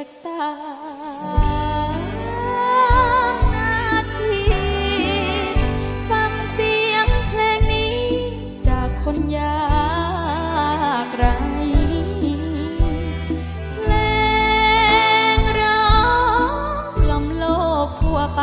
สักสามนาที ฟังเสียงเพลงนี้ จากคนยากไรเพลงร้องลำโลกทั่วไป